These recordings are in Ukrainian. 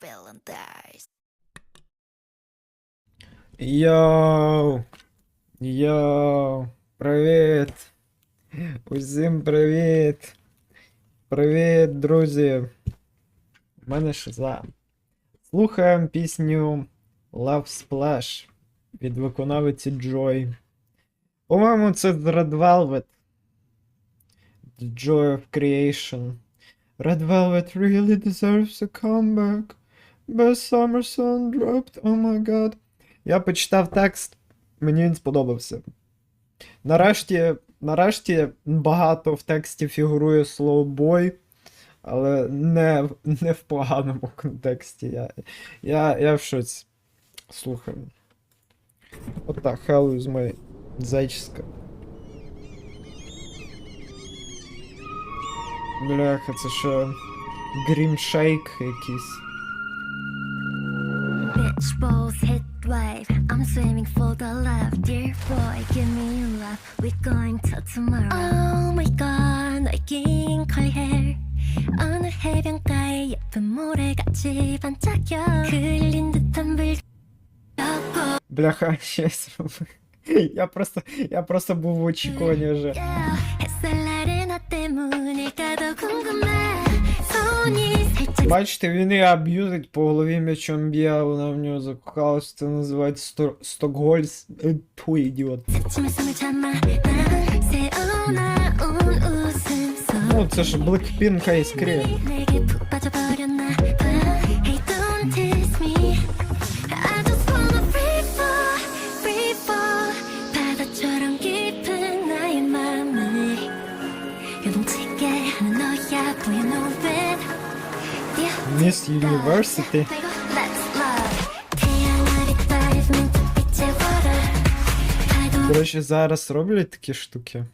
villain dies. Йоу! Йоу! Привіт! Усім привіт! Привіт, друзі! У мене Шиза. Слухаємо пісню Love Splash від виконавиці Joy. По-моєму, це з Red Velvet. The Joy of Creation. Red Velvet really deserves a comeback. Best summer song dropped, oh my god. Я почитав текст, мені він сподобався. Нарешті, нарешті багато в тексті фігурує слово бой, але не, не в поганому контексті. Я, я, я в шоці. Слухай. От так, Hell is my зайчиська. Бляха, це що? Грімшейк якийсь. Bitch balls hit wave. I'm swimming for the love, dear boy. Give me love. We're going till tomorrow. Oh my god, 너의 긴 curly hair. 어느 해변가에 예쁜 모래같이 반짝여. 그을린 듯한 불. Бляха, ще зробив. Я просто, я просто був в очікуванні вже. Yeah. 햇살 아래 너 때문일까도 궁금해. 손이 살짝 Бачите, він її аб'юзить по голові м'ячом б'є, а вона в нього закохалась. Це називається Сто... Стокгольс. Е, Тьфу, ідіот. 스치면 숨을 참아. 난 새어 나온 웃음소리. Ну, це ж Blackpink Ice Cream. 내게 푹 빠져버렸 Miss University. До речі, зараз роблять такі штуки.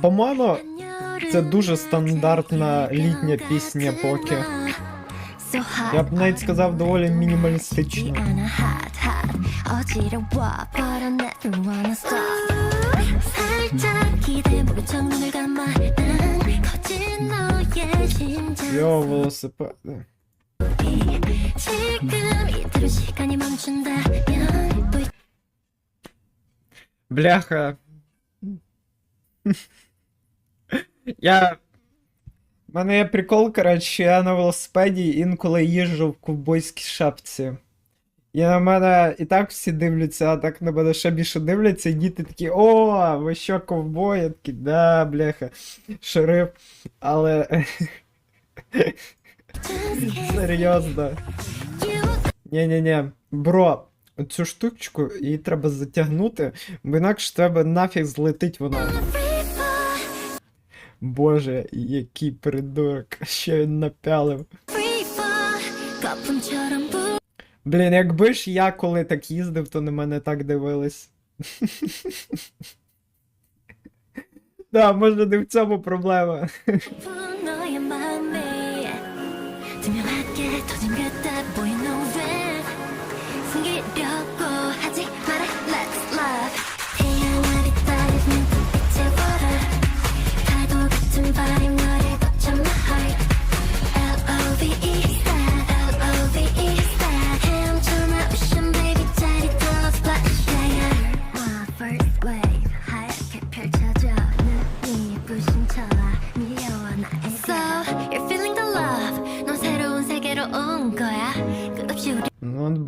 По-моєму, це дуже стандартна літня пісня поки. Я б навіть сказал довольно мінімалістично. Йо, велосипеди. Бляха. Я У мене є прикол, коротше, я на велосипеді інколи їжджу в ковбойській шапці. І на мене і так всі дивляться, а так на мене ще більше дивляться, і діти такі, о, ви що, ковбой? Я такий, да, бляха, шериф. Але. Серйозно. Ні-ні-ні, бро, цю штучку її треба затягнути, бо інакше тебе нафіг злетить вона. Боже, який придурок, що він напялив. Блін, якби ж я коли так їздив, то на мене так дивились. Да, може, не в цьому проблема.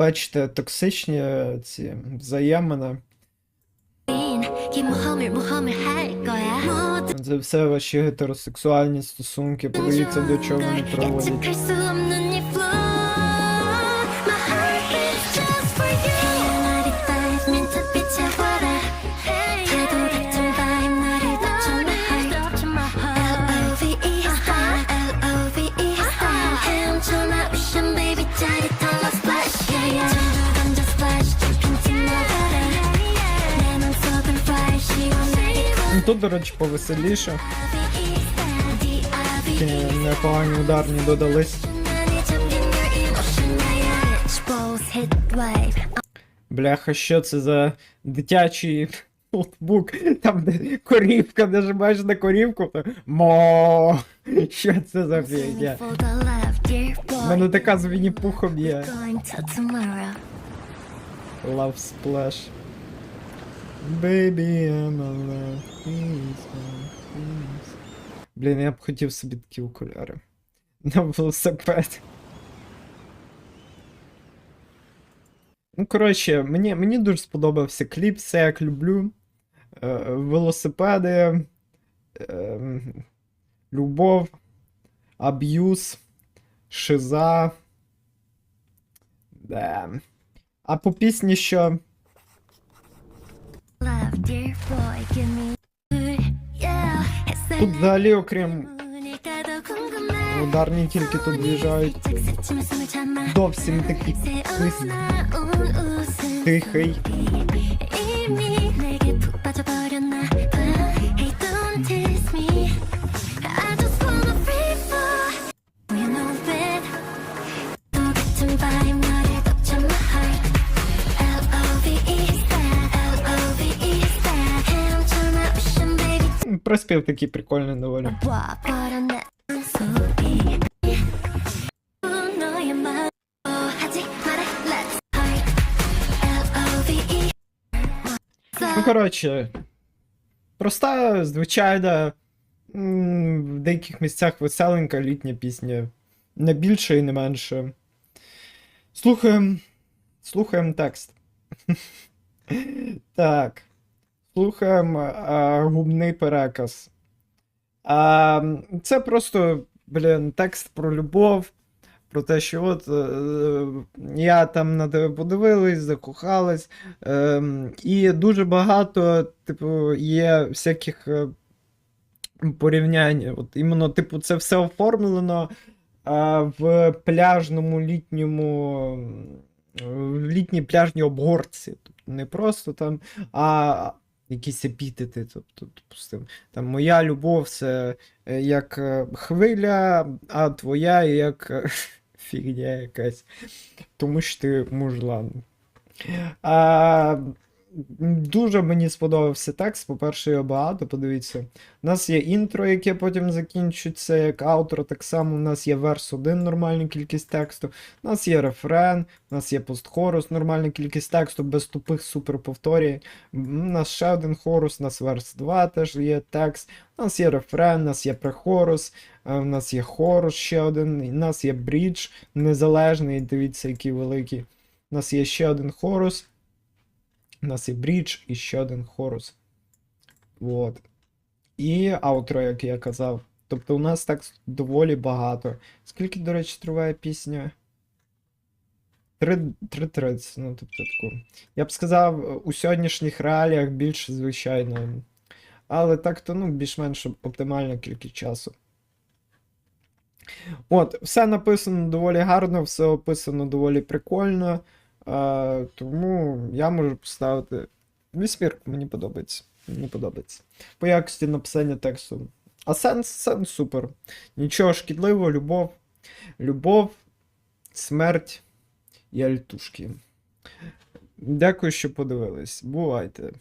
бачите, токсичні ці взаємини. Це все ваші гетеросексуальні стосунки, подивіться до чого вони проводять. Тут, до речі, повеселіше. Такі непогані ударні додались. Бляха, що це за дитячий ноутбук? Там де корівка, нажимаєш на корівку, то мо. Що це за фігня? У мене така з Вінні-Пухом є. Love Splash. Baby, I'm alive. Блін, я б хотів собі такі окуляри. На велосипед. Ну, коротше, мені, мені дуже сподобався кліп, все як люблю. Е, велосипеди, е, любов, аб'юз, шиза. Да. А по пісні що? Тут взагалі, окрім ударні тільки тут в'їжджають. Зовсім такий свист тихий. 라 Let's heart L-O-V-E Ну, коротше, проста, звичайна, в деяких місцях веселенька літня пісня. Не більше і не менше. Слухаємо. Слухаємо текст. Так. Слухаємо а, губний переказ. А, це просто, блін, текст про любов. Про те, що от е, я там на тебе подивилась, закохалась. І дуже багато, типу, є всяких е, порівнянь. От іменно, типу, це все оформлено в пляжному літньому. В літній пляжній обгорці. Тобто не просто там, а якісь епітети. Тобто, допустим, там моя любов це е, як е, хвиля, а твоя як е, фігня якась. Тому що ти мужлан. А, дуже мені сподобався текст. По-перше, його багато, подивіться. У нас є інтро, яке потім закінчується, як аутро, так само у нас є верс 1, нормальна кількість тексту. У нас є рефрен, у нас є постхорус, нормальна кількість тексту, без тупих суперповторень. У нас ще один хорус, у нас верс 2 теж є текст. У нас є рефрен, у нас є прехорус, а у нас є хорус ще один, у нас є брідж незалежний, дивіться, який великий. У нас є ще один хорус. У нас є брідж і ще один хорус. Вот. І аутро, як я казав. Тобто у нас так доволі багато. Скільки, до речі, триває пісня? 3.30, ну тобто таку. Я б сказав, у сьогоднішніх реаліях більше, звичайно. Але так то, ну, більш-менш оптимальна кількість часу. От, все написано доволі гарно, все описано доволі прикольно. Тому я можу поставити вісьмірку, мені подобається. Мені подобається. По якості написання тексту. А сенс, сенс супер. Нічого шкідливого, любов. Любов, смерть і альтушки. Дякую, що подивились. Бувайте.